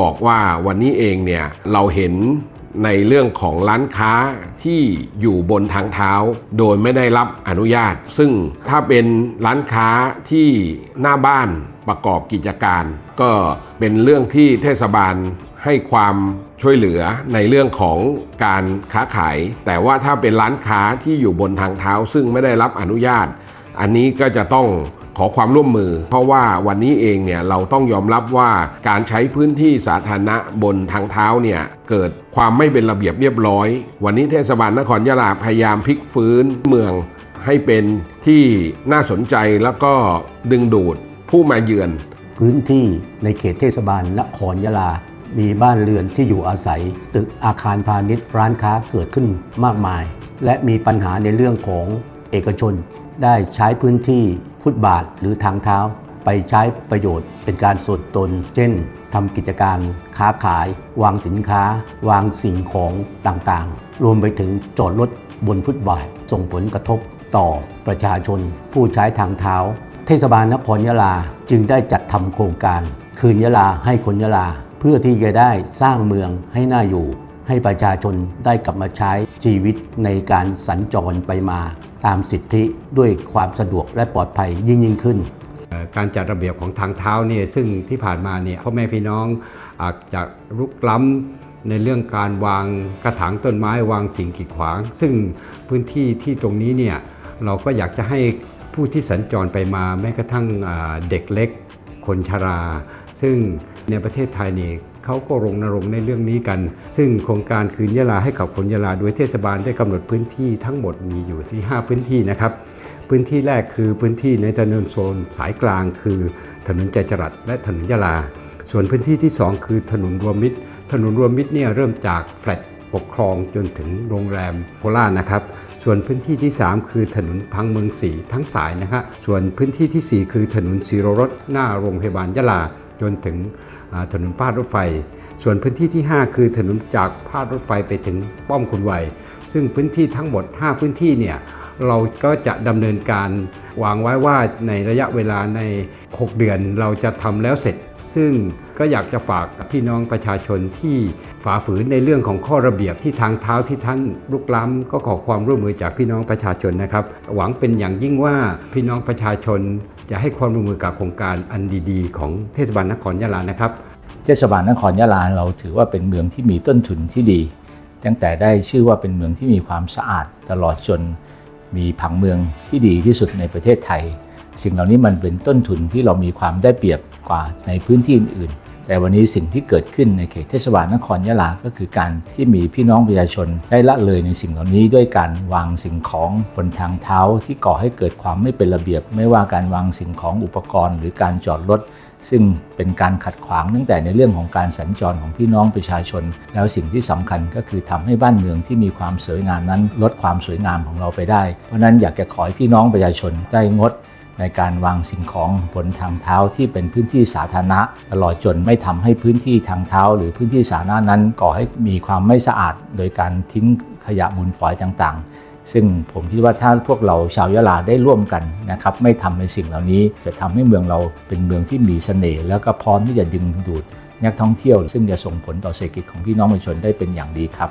บอกว่าวันนี้เองเนี่ยเราเห็นในเรื่องของร้านค้าที่อยู่บนทางเท้า โดยไม่ได้รับอนุญาต ซึ่งถ้าเป็นร้านค้าที่หน้าบ้านประกอบกิจการ ก็เป็นเรื่องที่เทศบาลให้ความช่วยเหลือในเรื่องของการค้าขาย แต่ว่าถ้าเป็นร้านค้าที่อยู่บนทางเท้า ซึ่งไม่ได้รับอนุญาต อันนี้ก็จะต้อง ขอความร่วมมือ เพราะว่าวันนี้เองเนี่ยเราต้องยอมรับว่าการใช้พื้นที่สาธารณะบนทางเท้าเนี่ยเกิดความไม่เป็นระเบียบเรียบร้อย วันนี้เทศบาลนครยะลาพยายามพลิกฟื้นเมืองให้เป็นที่น่าสนใจแล้วก็ดึงดูดผู้มาเยือน พื้นที่ในเขตเทศบาลนครยะลา มีบ้านเรือนที่อยู่อาศัย ตึกอาคารพาณิชย์ร้านค้าเกิดขึ้นมากมาย และมีปัญหาในเรื่องของเอกชน ได้ใช้พื้นที่ ฟุตบาทหรือทางเท้าไปใช้ประโยชน์เป็นการส่วนตน เช่นทำกิจการค้าขาย วางสินค้า วางสิ่งของต่างๆ รวมไปถึงจอดรถบนฟุตบาทส่งผลกระทบต่อประชาชน ผู้ใช้ทางเท้า เทศบาลนครยะลาจึงได้จัดทำโครงการ คืนยะลาให้คนยะลา เพื่อที่จะได้สร้างเมืองให้น่าอยู่ ให้ประชาชนได้กลับมาใช้ชีวิตในการสัญจรไปมาตามสิทธิด้วยความสะดวกและปลอดภัยยิ่งยิ่งขึ้น การจัดระเบียบของทางเท้าเนี่ยซึ่งที่ผ่านมาเนี่ยพ่อแม่พี่น้องอาจจะรุกล้ำในเรื่องการวางกระถางต้นไม้วางสิ่งกีดขวาง ซึ่งพื้นที่ที่ตรงนี้เนี่ยเราก็อยากจะให้ผู้ที่สัญจรไปมาแม้กระทั่งเด็กเล็กคนชรา ซึ่งในประเทศไทยนี่ เขาก็รงนรงค์ในเรื่องนี้กัน ซึ่งโครงการคืนยะลาให้กับคนยะลาโดยเทศบาลได้กำหนดพื้นที่ทั้งหมดมีอยู่ที่ 5 พื้นที่นะครับพื้นที่แรกคือพื้นที่ในถนนโซนสายกลาง คือถนนใจจรัสและถนนยะลา ส่วนพื้นที่ที่ 2 คือถนนรวมมิตร ถนนรวมมิตรเนี่ยเริ่มจากแฟลตปกครองจนถึงโรงแรมโครานะครับ ส่วนพื้นที่ที่ 3 คือถนนพังเมืองสีทั้งสายนะครับส่วนพื้นที่ทีสี่ 4 คือถนนสีโรรสหน้าโรงพยาบาลยะลาจนถึง ถนนพาดรถไฟ ส่วนพื้นที่ที่ 5 คือถนนจากพาดรถไฟไปถึงป้อมคุณไวซึ่งพื้นที่ทั้งหมด 5 พื้นที่เนี่ยเราก็จะดำเนินการวางไว้ว่าในระยะเวลาใน 6 เดือนเราจะทำแล้วเสร็จ ซึ่งก็อยากจะฝากพี่น้องประชาชนที่ฝ่าฝืนในเรื่องของข้อระเบียบที่ทางเท้าที่ท่านลุกล้ำก็ขอความร่วมมือจากพี่น้องประชาชนนะครับ หวังเป็นอย่างยิ่งว่าพี่น้องประชาชนจะให้ความร่วมมือกับโครงการอันดีๆ ของเทศบาลนครยะลานะครับ เทศบาลนครยะลาเราถือว่าเป็นเมืองที่มีต้นทุนที่ดี ตั้งแต่ได้ชื่อว่าเป็นเมืองที่มีความสะอาดตลอดจน มีผังเมืองที่ดีที่สุดในประเทศไทย สิ่งเหล่านี้มันเป็นต้นทุนที่เรามีความได้เปรียบกว่าในพื้นที่อื่นๆ แต่วันนี้สิ่งที่เกิดขึ้นในเขตเทศบาลนครยะลา ก็คือการที่มีพี่น้องประชาชนได้ละเลยในสิ่งเหล่านี้ด้วยการวางสิ่งของบนทางเท้าที่ก่อให้เกิดความไม่เป็นระเบียบ ไม่ว่าการวางสิ่งของอุปกรณ์ หรือการจอดรถซึ่งเป็นการขัดขวางตั้งแต่ในเรื่องของการสัญจรของพี่น้องประชาชน แล้วสิ่งที่สำคัญก็คือทำให้บ้านเมืองที่มีความสวยงามนั้น ลดความสวยงามของเราไปได้ เพราะฉะนั้นอยากจะขอให้พี่น้องประชาชนได้งด ในการวางสิ่งของบนทางเท้าที่เป็นพื้นที่สาธารณะ ตลอดจนไม่ทำให้พื้นที่ทางเท้า หรือพื้นที่สาธารณะนั้น ก่อให้มีความไม่สะอาด โดยการทิ้งขยะมูลฝอยต่างๆ ซึ่งผมคิดว่าถ้าพวกเราชาวยะลาได้ร่วมกันนะครับไม่ทำในสิ่งเหล่านี้จะทำให้เมืองเราเป็นเมืองที่มีเสน่ห์แล้วก็พร้อมที่จะดึงดูดนักท่องเที่ยว ซึ่งจะส่งผลต่อเศรษฐกิจของพี่น้องประชาชนได้เป็นอย่างดีครับ